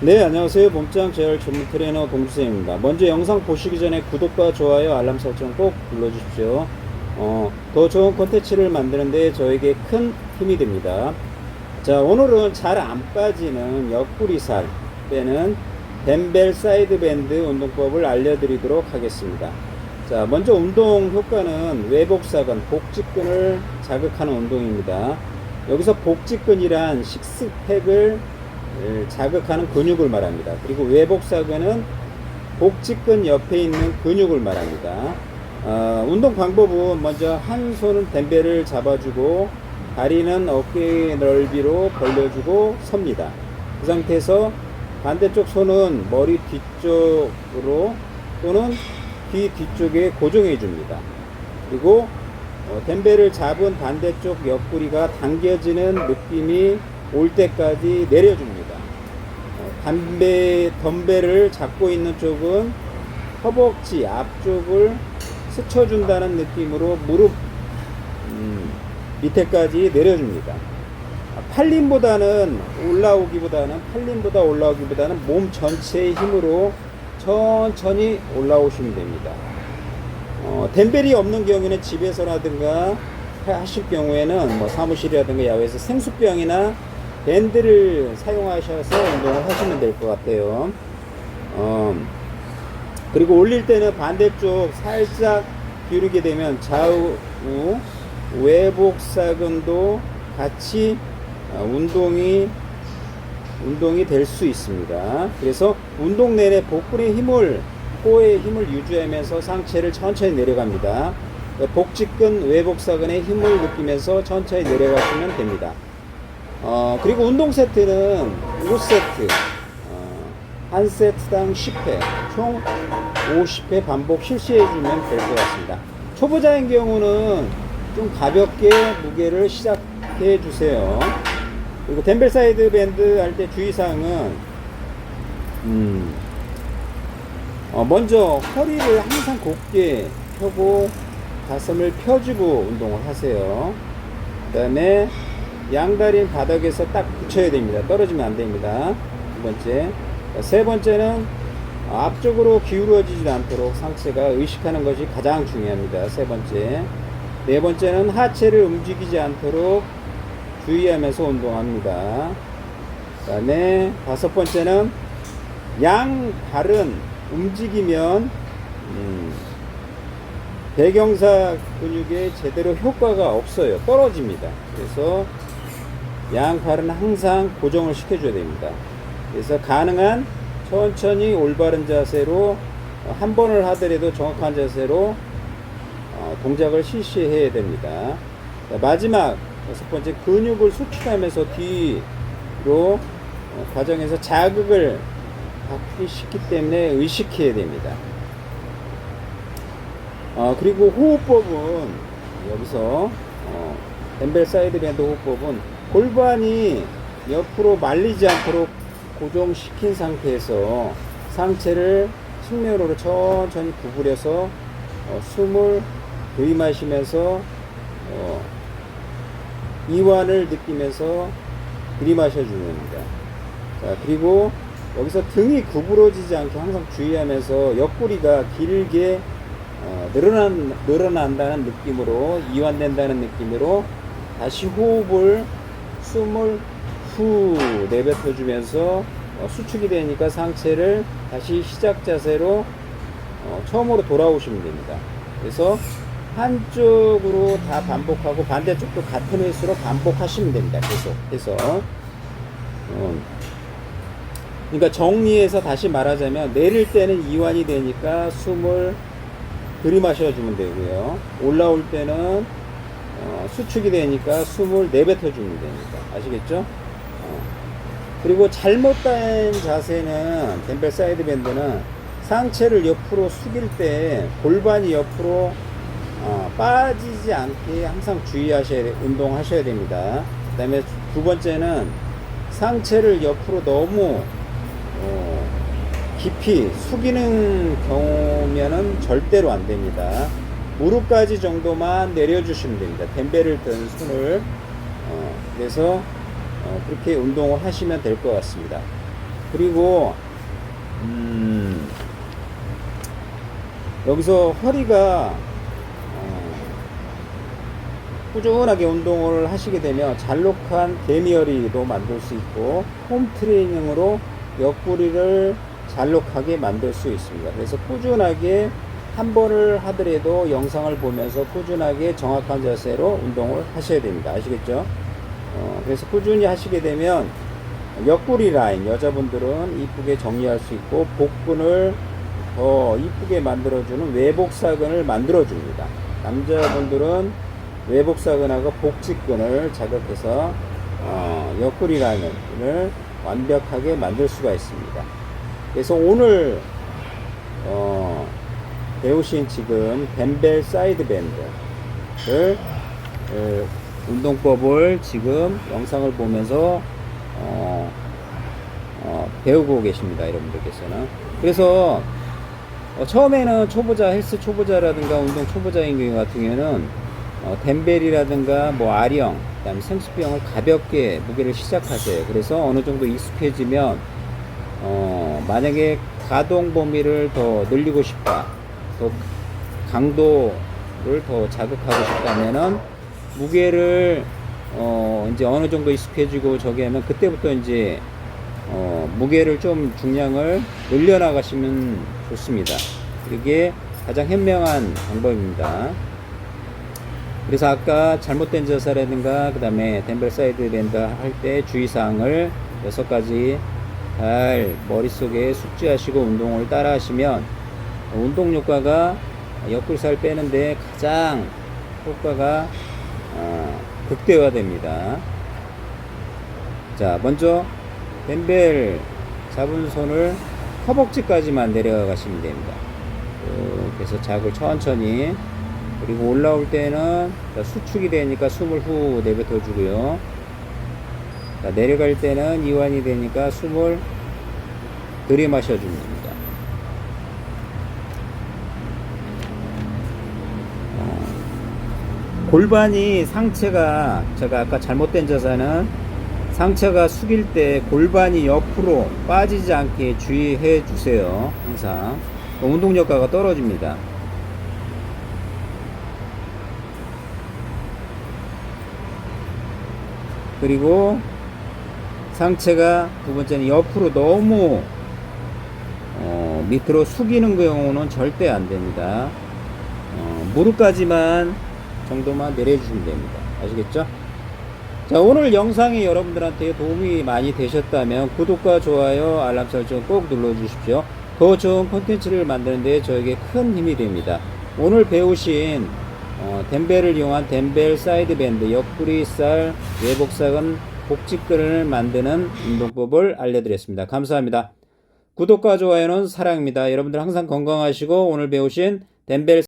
네, 안녕하세요. 몸짱 재활 전문 트레이너 동주쌤입니다. 먼저 영상 보시기 전에 구독과 좋아요, 알람 설정 꼭 눌러주십시오. 어, 더 좋은 콘텐츠를 만드는데 저에게 큰 힘이 됩니다. 자, 오늘은 잘 안 빠지는 옆구리살 빼는 덴벨 사이드 밴드 운동법을 알려드리도록 하겠습니다. 자, 먼저 운동 효과는 외복사근, 복직근을 자극하는 운동입니다. 여기서 복직근이란 식스팩을 자극하는 근육을 말합니다. 그리고 외복사근은 복직근 옆에 있는 근육을 말합니다. 어, 운동 방법은 먼저 한 손은 덤벨을 잡아주고 다리는 어깨 넓이로 벌려주고 섭니다. 그 상태에서 반대쪽 손은 머리 뒤쪽으로 또는 귀 뒤쪽에 고정해 줍니다. 그리고 어, 덤벨을 잡은 반대쪽 옆구리가 당겨지는 느낌이 올 때까지 내려줍니다. 어, 담배, 덤벨을 잡고 있는 쪽은 허벅지 앞쪽을 스쳐준다는 느낌으로 무릎 음, 밑에까지 내려줍니다. 아, 팔림보다는 올라오기보다는 팔림보다 올라오기보다는 몸 전체의 힘으로 천천히 올라오시면 됩니다. 어, 덴벨이 없는 경우에는 집에서라든가 하실 경우에는 뭐 사무실이라든가 야외에서 생수병이나 밴드를 사용하셔서 운동을 하시면 될 것 같아요. 어, 그리고 올릴 때는 반대쪽 살짝 기울이게 되면 좌우 외복사근도 같이 어, 운동이 운동이 될 수 있습니다. 그래서 운동 내내 복근의 힘을 코어의 힘을 유지하면서 상체를 천천히 내려갑니다. 복직근 외복사근의 힘을 느끼면서 천천히 내려가시면 됩니다. 어, 그리고 운동 세트는 5세트, 어, 한 세트당 10회, 총 50회 반복 실시해주면 될 것 같습니다. 초보자인 경우는 좀 가볍게 무게를 시작해 주세요. 그리고 덴벨 사이드 밴드 할 때 주의사항은, 음, 어, 먼저 허리를 항상 곧게 펴고 가슴을 펴주고 운동을 하세요. 그 다음에 양다리는 바닥에서 딱 붙여야 됩니다. 떨어지면 안 됩니다. 두 번째. 세 번째는 앞쪽으로 기울어지지 않도록 상체가 의식하는 것이 가장 중요합니다. 세 번째. 네 번째는 하체를 움직이지 않도록 주의하면서 운동합니다. 그 다음에 다섯 번째는 양 발은 움직이면 음, 배경사 근육에 제대로 효과가 없어요. 떨어집니다. 그래서 양 팔은 항상 고정을 시켜줘야 됩니다. 그래서 가능한 천천히 올바른 자세로 어, 한 번을 하더라도 정확한 자세로 어, 동작을 실시해야 됩니다. 마지막 여섯 번째 근육을 수축하면서 뒤로 어, 과정에서 자극을 받기 쉽기 때문에 의식해야 됩니다. 어, 그리고 호흡법은 여기서 어, 엠벨 사이드 밴드 호흡법은 골반이 옆으로 말리지 않도록 고정시킨 상태에서 상체를 측면으로 천천히 구부려서 어, 숨을 들이마시면서 어, 이완을 느끼면서 들이마셔 줍니다. 자, 그리고 여기서 등이 구부러지지 않게 항상 주의하면서 옆구리가 길게 어, 늘어난, 늘어난다는 느낌으로 이완된다는 느낌으로 다시 호흡을 숨을 후 내뱉어 주면서 어, 수축이 되니까 상체를 다시 시작 자세로 어, 처음으로 돌아오시면 됩니다. 그래서 한쪽으로 다 반복하고 반대쪽도 같은 횟수로 반복하시면 됩니다. 계속 해서 어, 그러니까 정리해서 다시 말하자면 내릴 때는 이완이 되니까 숨을 들이마셔 주면 되고요. 올라올 때는 어, 수축이 되니까 숨을 내뱉어 주면 됩니다. 아시겠죠? 어. 그리고 잘못된 자세는 덴벨 사이드 밴드는 상체를 옆으로 숙일 때 골반이 옆으로 어, 빠지지 않게 항상 주의하셔야 돼, 운동하셔야 됩니다. 그 다음에 두 번째는 상체를 옆으로 너무 어, 깊이 숙이는 경우면은 절대로 안 됩니다. 무릎까지 정도만 내려주시면 됩니다. 덤벨을 든 손을 어, 그래서 어, 그렇게 운동을 하시면 될 것 같습니다. 그리고 음, 여기서 허리가 어, 꾸준하게 운동을 하시게 되면 잘록한 개미허리도 만들 수 있고 홈 트레이닝으로 옆구리를 잘록하게 만들 수 있습니다. 그래서 꾸준하게 한 번을 하더라도 영상을 보면서 꾸준하게 정확한 자세로 운동을 하셔야 됩니다. 아시겠죠? 어, 그래서 꾸준히 하시게 되면 옆구리 라인 여자분들은 이쁘게 정리할 수 있고 복근을 더 이쁘게 만들어주는 외복사근을 만들어줍니다. 남자분들은 외복사근하고 복직근을 자극해서 어, 옆구리 라인을 완벽하게 만들 수가 있습니다. 그래서 오늘 어, 배우신 지금 벤벨 사이드 밴드를 어, 운동법을 지금 영상을 보면서 어, 어, 배우고 계십니다. 여러분들께서는. 그래서 어, 처음에는 초보자, 헬스 초보자라든가 운동 초보자인 경우 같은 경우에는 어, 댐벨이라든가 뭐 아령, 그다음에 생수병을 가볍게 무게를 시작하세요. 그래서 어느 정도 익숙해지면 어, 만약에 가동 범위를 더 늘리고 싶다, 또 강도를 더 자극하고 싶다면은 무게를 어, 이제 어느 정도 익숙해지고 저기 하면 그때부터 이제 어, 무게를 좀 중량을 늘려나가시면 좋습니다. 이게 가장 현명한 방법입니다. 그래서 아까 잘못된 자세라든가 그 다음에 댐벨 사이드 밴드 할때 주의사항을 여섯 가지 잘 머릿속에 숙지하시고 운동을 따라 하시면 운동 효과가 옆구리살 빼는데 가장 효과가 어, 극대화됩니다. 자, 먼저 덤벨 잡은 손을 허벅지까지만 내려가 가시면 됩니다. 이렇게 해서 자극을 천천히 그리고 올라올 때는 자, 수축이 되니까 숨을 후 내뱉어 주고요. 자, 내려갈 때는 이완이 되니까 숨을 들이마셔 줍니다. 골반이 상체가 제가 아까 잘못된 자세는 상체가 숙일 때 골반이 옆으로 빠지지 않게 주의해 주세요. 항상 운동 효과가 떨어집니다. 그리고 상체가 두 번째는 옆으로 너무 어, 밑으로 숙이는 경우는 절대 안 됩니다. 어, 무릎까지만 정도만 내려주시면 됩니다. 아시겠죠? 자, 오늘 영상이 여러분들한테 도움이 많이 되셨다면 구독과 좋아요, 알람 설정 꼭 눌러주십시오. 더 좋은 콘텐츠를 만드는데 저에게 큰 힘이 됩니다. 오늘 배우신 어, 댐벨을 이용한 댐벨 사이드 밴드, 옆구리살, 외복사근, 복직근을 만드는 운동법을 알려드렸습니다. 감사합니다. 구독과 좋아요는 사랑입니다. 여러분들 항상 건강하시고 오늘 배우신 댐벨